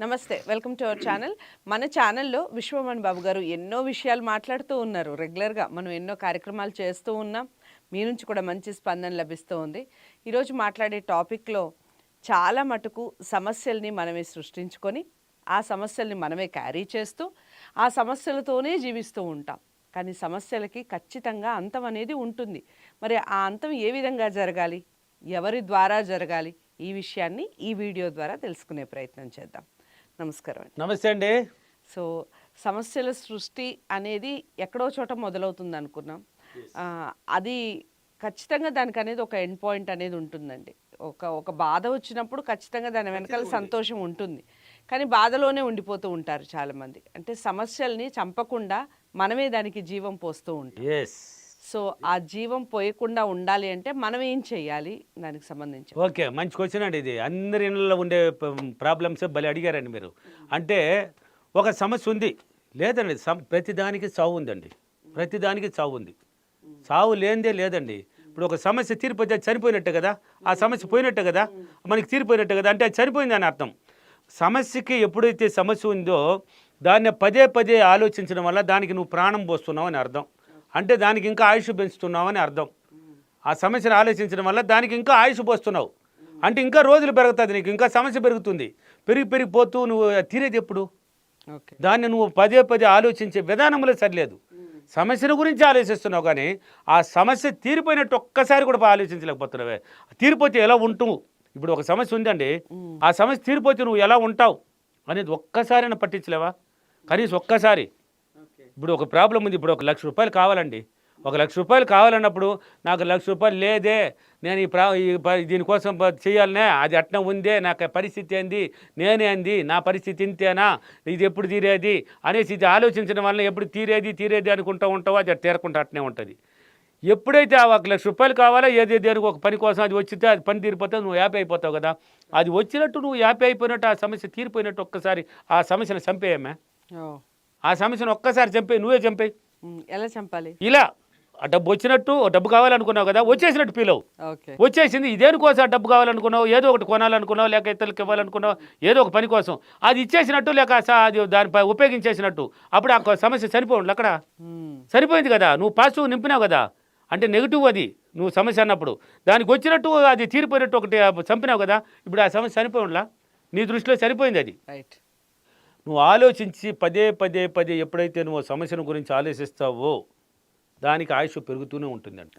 నమస్తే welcome to our channel. మన ఛానల్లో విశ్వమణి బాబు గారు ఎన్నో విషయాలు మాట్లాడుతూ ఉన్నారు. రెగ్యులర్గా మనం ఎన్నో కార్యక్రమాలు చేస్తూ ఉన్నాం. మీ నుంచి కూడా మంచి స్పందన లభిస్తూ ఉంది. ఈరోజు మాట్లాడే టాపిక్లో చాలా మటుకు సమస్యల్ని మనమే సృష్టించుకొని ఆ సమస్యల్ని మనమే క్యారీ చేస్తూ ఆ సమస్యలతోనే జీవిస్తూ ఉంటాం. కానీ సమస్యలకి ఖచ్చితంగా అంతం అనేది ఉంటుంది. మరి ఆ అంతం ఏ విధంగా జరగాలి? ఎవరి ద్వారా జరగాలి? ఈ విషయాన్ని ఈ వీడియో ద్వారా తెలుసుకునే ప్రయత్నం చేద్దాం. నమస్కారం అండి. నమస్తే అండి. సో సమస్యల సృష్టి అనేది ఎక్కడో చోట మొదలవుతుంది అనుకున్నాం. అది ఖచ్చితంగా దానికి అనేది ఒక ఎండ్ పాయింట్ అనేది ఉంటుందండి. ఒక ఒక బాధ వచ్చినప్పుడు ఖచ్చితంగా దాని వెనకాల సంతోషం ఉంటుంది. కానీ బాధలోనే ఉండిపోతూ ఉంటారు చాలామంది. అంటే సమస్యల్ని చంపకుండా మనమే దానికి జీవం పోస్తూ ఉంటాం. సో ఆ జీవం పోయకుండా ఉండాలి అంటే మనం ఏం చేయాలి దానికి సంబంధించి. ఓకే మంచి క్వశ్చన్ అండి ఇది. అందరి ఇళ్ళలో ఉండే ప్రాబ్లమ్స్ భలే అడిగారండి మీరు. అంటే ఒక సమస్య ఉంది. లేదండి సమ్ ప్రతిదానికి చావు ఉందండి. ప్రతిదానికి చావు ఉంది. చావు లేనిదే లేదండి. ఇప్పుడు ఒక సమస్య తీరిపోతే చనిపోయినట్టే కదా? ఆ సమస్య పోయినట్టే కదా? మనకి తీరిపోయినట్టే కదా? అంటే అది చనిపోయింది అని అర్థం. సమస్యకి ఎప్పుడైతే సమస్య ఉందో దాన్ని పదే పదే ఆలోచించడం వల్ల దానికి నువ్వు ప్రాణం పోస్తున్నావు అని అర్థం. అంటే దానికి ఇంకా ఆయుష్ పెంచుతున్నావు అని అర్థం. ఆ సమస్యను ఆలోచించడం వల్ల దానికి ఇంకా ఆయుష్ పోస్తున్నావు. అంటే ఇంకా రోజులు పెరుగుతుంది నీకు ఇంకా సమస్య పెరుగుతుంది. పెరిగి పెరిగిపోతూ నువ్వు తీరేది ఎప్పుడు? దాన్ని నువ్వు పదే పదే ఆలోచించే విధానంలో సరిలేదు. సమస్యల గురించి ఆలోచిస్తున్నావు కానీ ఆ సమస్య తీరిపోయినట్టు ఒక్కసారి కూడా ఆలోచించలేకపోతున్నావే. తీరిపోతే ఎలా ఉంటావు? ఇప్పుడు ఒక సమస్య ఉందండి. ఆ సమస్య తీరిపోతే నువ్వు ఎలా ఉంటావు? అనేది ఒక్కసారైనా పట్టించలేవా? కనీసం ఒక్కసారి. ఇప్పుడు ఒక ప్రాబ్లం ఉంది ఇప్పుడు ఒక లక్ష రూపాయలు కావాలండి. ఒక లక్ష రూపాయలు కావాలన్నప్పుడు నాకు లక్ష రూపాయలు లేదే. నేను ఈ ప్రా ఈ ప- దీనికోసం చేయాలనే అది అట్న ఉందే నాకు పరిస్థితి ఏంది నేనే అంది నా పరిస్థితి ఇంతేనా ఇది ఎప్పుడు తీరేది అనేసి ఇది ఆలోచించడం వల్ల ఎప్పుడు తీరేది తీరేది అనుకుంటూ ఉంటావో అది తీరకుండా అట్నే ఉంటుంది. ఎప్పుడైతే ఆ ఒక లక్ష రూపాయలు కావాలో ఏది దేనికి ఒక పని కోసం అది వచ్చితే అది పని తీరిపోతే నువ్వు హ్యాపీ అయిపోతావు కదా. అది వచ్చినట్టు నువ్వు హ్యాపీ అయిపోయినట్టు ఆ సమస్య తీరిపోయినట్టు ఒక్కసారి ఆ సమస్యను చంపేయమే ఆ సమస్యను ఒక్కసారి చంపే నువ్వే ఉమ్, ఎలా చంపాలి? ఇలా ఆ డబ్బు వచ్చినట్టు డబ్బు కావాలనుకున్నావు కదా వచ్చేసినట్టు ఫీల్ అవు వచ్చేసింది ఇదేనికోసం ఆ డబ్బు కావాలనుకున్నావు ఏదో ఒకటి కొనాలనుకున్నావు లేక ఇతరులకు ఇవ్వాలనుకున్నావు ఏదో ఒక పని కోసం. అది ఇచ్చేసినట్టు లేక అది దానిపై ఉపయోగించేసినట్టు. అప్పుడు ఆ సమస్య సరిపోండి అక్కడ. సరిపోయింది కదా నువ్వు పాజిటివ్ నింపినావు కదా. అంటే నెగిటివ్ అది నువ్వు సమస్య అన్నప్పుడు. దానికి వచ్చినట్టు అది తీరిపోయినట్టు ఒకటి చంపినావు కదా ఇప్పుడు ఆ సమస్య సరిపోయిండ్లా నీ దృష్టిలో సరిపోయింది అది. రైట్ నువ్వు ఆలోచించి పదే పదే పదే ఎప్పుడైతే నువ్వు సమస్యను గురించి ఆలోచిస్తావో దానికి ఆయుష్ పెరుగుతూనే ఉంటుందండి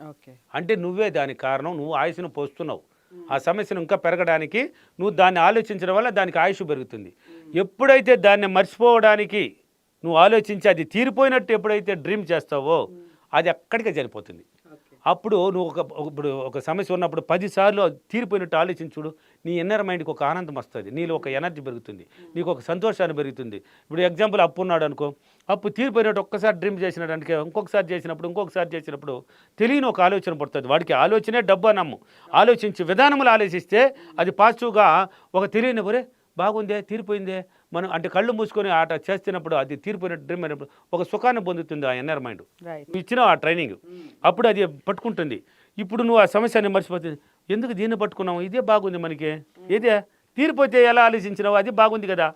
అంటే నువ్వే దానికి కారణం నువ్వు ఆయుష్ను పోస్తున్నావు. ఆ సమస్యను ఇంకా పెరగడానికి నువ్వు దాన్ని ఆలోచించడం వల్ల దానికి ఆయుష్ పెరుగుతుంది. ఎప్పుడైతే దాన్ని మర్చిపోవడానికి నువ్వు ఆలోచించి అది తీరిపోయినట్టు ఎప్పుడైతే డ్రీమ్ చేస్తావో అది అక్కడికే చనిపోతుంది అప్పుడు నువ్వు ఒక ఇప్పుడు ఒక సమస్య ఉన్నప్పుడు పదిసార్లు తీరిపోయినట్టు తీరిపోయినట్టు ఆలోచించుడు నీ ఇన్నర్ మైండ్కి ఒక ఆనందం వస్తుంది. నీలో ఒక ఎనర్జీ పెరుగుతుంది. నీకు ఒక సంతోషాన్ని పెరుగుతుంది. ఇప్పుడు ఎగ్జాంపుల్ అప్పు ఉన్నాడు అనుకో అప్పు తీరిపోయినట్టు ఒక్కసారి డ్రీమ్ చేసినాడు ఇంకొకసారి చేసినప్పుడు ఇంకొకసారి చేసినప్పుడు తెలియని ఒక ఆలోచన పడుతుంది. వాడికి ఆలోచనే డబ్బు నమ్ము ఆలోచించి విధానములు ఆలోచిస్తే అది పాజిటివ్గా ఒక తెలియని ఒరే బాగుందే తీరిపోయిందే మనం అంటే కళ్ళు మూసుకొని ఆట చేస్తున్నప్పుడు అది డ్రీమ్ అయినప్పుడు ఒక సుఖాన్ని పొందుతుంది ఆ ఎన్నర్ మైండ్. ఇచ్చినావు ఆ ట్రైనింగ్ అప్పుడు అది పట్టుకుంటుంది. ఇప్పుడు నువ్వు ఆ సమస్యని మర్చిపోతుంది ఎందుకు దీన్ని పట్టుకున్నావు? ఇదే బాగుంది మనకి. ఇదే తీరిపోతే ఎలా ఆలోచించినావు? అది బాగుంది కదా.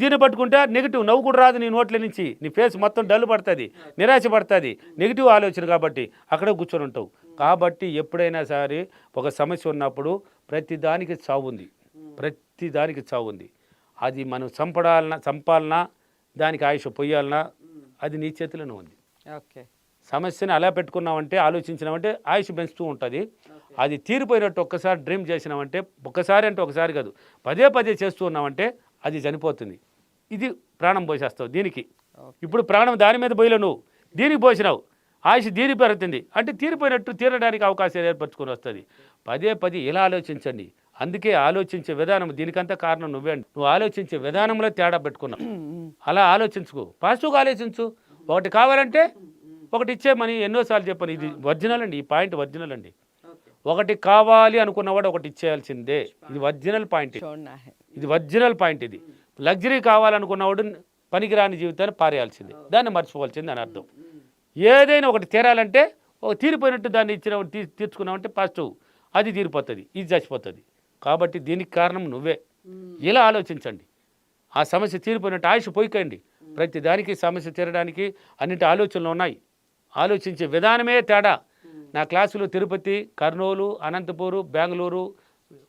దీన్ని పట్టుకుంటే నెగిటివ్ నవ్వు కూడా రాదు నీ నోట్ల నుంచి. నీ ఫేస్ మొత్తం డల్ పడుతుంది నిరాశ పడుతుంది నెగిటివ్ ఆలోచన కాబట్టి అక్కడే కూర్చొని ఉంటావు. కాబట్టి ఎప్పుడైనా సరే ఒక సమస్య ఉన్నప్పుడు ప్రతి దానికి చావు ఉంది. అది మనం చంపడాలన్నా చంపాలన్నా దానికి ఆయుష్ పొయ్యాలన్నా అది నీ చేతిలోనే ఉంది. ఓకే. సమస్యని అలా పెట్టుకున్నామంటే ఆలోచించినామంటే ఆయుష్ పెంచుతూ ఉంటుంది. అది తీరిపోయినట్టు ఒక్కసారి డ్రీమ్ చేసినామంటే ఒక్కసారి అంటే ఒకసారి కాదు పదే పదే చేస్తూ ఉన్నామంటే అది చనిపోతుంది. ఇది ప్రాణం పోసేస్తావు దీనికి. ఇప్పుడు ప్రాణం దాని మీద పోయలే నువ్వు. దీనికి పోసినావు. ఆయుష్ పెరుగుతుంది అంటే తీరిపోయినట్టు తీరడానికి అవకాశం ఏర్పరచుకొని వస్తుంది. పదే పదే ఇలా ఆలోచించండి. అందుకే ఆలోచించే విధానం దీనికంతా కారణం నువ్వే నువ్వు ఆలోచించే విధానంలో తేడా పెట్టుకున్నావు. అలా ఆలోచించుకో. పాజిటివ్గా ఆలోచించు. ఒకటి కావాలంటే ఒకటి ఇచ్చేమని ఎన్నోసార్లు చెప్పాను. ఇది ఒరిజినల్ అండి. ఈ పాయింట్ ఒరిజినల్ అండి. ఒకటి కావాలి అనుకున్నవాడు ఒకటి ఇచ్చేయాల్సిందే. ఇది ఒరిజినల్ పాయింట్ ఇది ఒరిజినల్ పాయింట్ ఇది. లగ్జరీ కావాలనుకున్నవాడు పనికిరాని జీవితాన్ని పారేయాల్సిందే. దాన్ని మర్చిపోవాల్సింది అని అర్థం. ఏదైనా ఒకటి తీరాలంటే ఒక తీరిపోయినట్టు దాన్ని ఇచ్చిన తీ తీర్చుకున్నామంటే పాజిటివ్ అది తీరిపోతుంది ఇది చచ్చిపోతుంది. కాబట్టి దీనికి కారణం నువ్వే. ఇలా ఆలోచించండి. ఆ సమస్య తీరిపోయినట్టు ఆయుష్ పోయికండి. ప్రతి దానికి సమస్య తీరడానికి అన్నిటి ఆలోచనలు ఉన్నాయి. ఆలోచించే విధానమే తేడా. నా క్లాసులు తిరుపతి కర్నూలు అనంతపూరు బెంగళూరు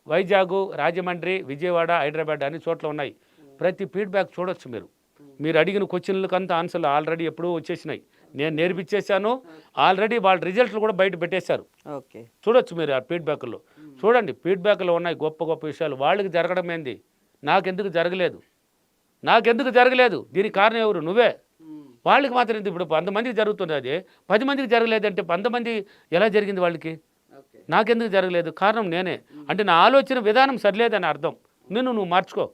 వైజాగ్ రాజమండ్రి విజయవాడ హైదరాబాద్ అన్ని చోట్ల ఉన్నాయి. ప్రతి ఫీడ్బ్యాక్ చూడొచ్చు మీరు. మీరు అడిగిన క్వశ్చన్లకు అంతా ఆన్సర్లు ఆల్రెడీ ఎప్పుడూ వచ్చేసినాయి. నేను నేర్పించేశాను ఆల్రెడీ వాళ్ళ రిజల్ట్లు కూడా బయట పెట్టేశారు. ఓకే. చూడొచ్చు మీరు ఆ ఫీడ్బ్యాక్లో. చూడండి ఫీడ్బ్యాక్లో ఉన్నాయి గొప్ప గొప్ప విషయాలు. వాళ్ళకి జరగడం ఏంది? నాకెందుకు జరగలేదు? నాకెందుకు జరగలేదు? దీనికి కారణం ఎవరు? నువ్వే. వాళ్ళకి మాత్రం? ఇప్పుడు వంద మందికి జరుగుతుంది అది. పది మందికి జరగలేదంటే వంద మంది ఎలా జరిగింది వాళ్ళకి? నాకెందుకు జరగలేదు? కారణం నేనే. అంటే నా ఆలోచన విధానం సరిలేదని అర్థం. నిన్ను నువ్వు మార్చుకో.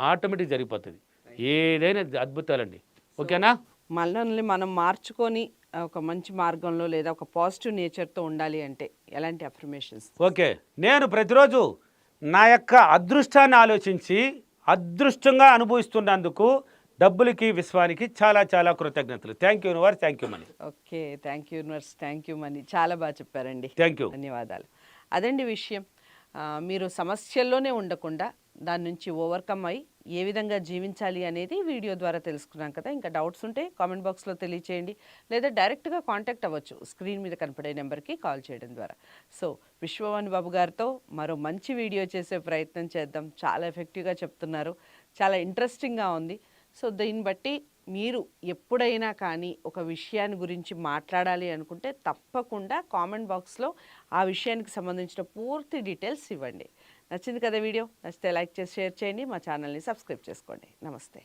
ఆటోమేటిక్ జరిగిపోతుంది. ఏదైనా అద్భుతాలండి. ఓకేనా? మనల్ని మనం మార్చుకొని ఒక మంచి మార్గంలో లేదా ఒక పాజిటివ్ నేచర్తో ఉండాలి అంటే ఎలాంటి అఫర్మేషన్స్ ఓకే. నేను ప్రతిరోజు నా యొక్క అదృష్టాన్ని ఆలోచించి అదృష్టంగా అనుభవిస్తున్నందుకు డబ్బులకి విశ్వానికి చాలా చాలా కృతజ్ఞతలు. Thank you universe thank you money okay. Thank you universe thank you money చాలా బాగా చెప్పారండి. థ్యాంక్ యూ ధన్యవాదాలు. అదండి విషయం. మీరు సమస్యల్లోనే ఉండకుండా దాని నుంచి ఓవర్కమ్ అయ్యి ఏ విధంగా జీవించాలి అనేది వీడియో ద్వారా తెలుసుకున్నాం కదా. ఇంకా డౌట్స్ ఉంటే కామెంట్ బాక్స్లో తెలియచేయండి. లేదా డైరెక్ట్గా కాంటాక్ట్ అవ్వచ్చు. స్క్రీన్ మీద కనపడే నెంబర్కి కాల్ చేయడం ద్వారా. సో విశ్వవాణి బాబు గారితో మరో మంచి వీడియో చేసే ప్రయత్నం చేద్దాం. చాలా ఎఫెక్టివ్గా చెప్తున్నారు. చాలా ఇంట్రెస్టింగ్గా ఉంది. సో దీన్ని బట్టి మీరు ఎప్పుడైనా కానీ ఒక విషయాన్ని గురించి మాట్లాడాలి అనుకుంటే తప్పకుండా కామెంట్ బాక్స్లో ఆ విషయానికి సంబంధించిన పూర్తి డీటెయిల్స్ ఇవ్వండి. నచ్చింది కదా వీడియో? నచ్చితే లైక్ చేసి షేర్ చేయండి. మా ఛానల్ని సబ్స్క్రైబ్ చేసుకోండి. నమస్తే.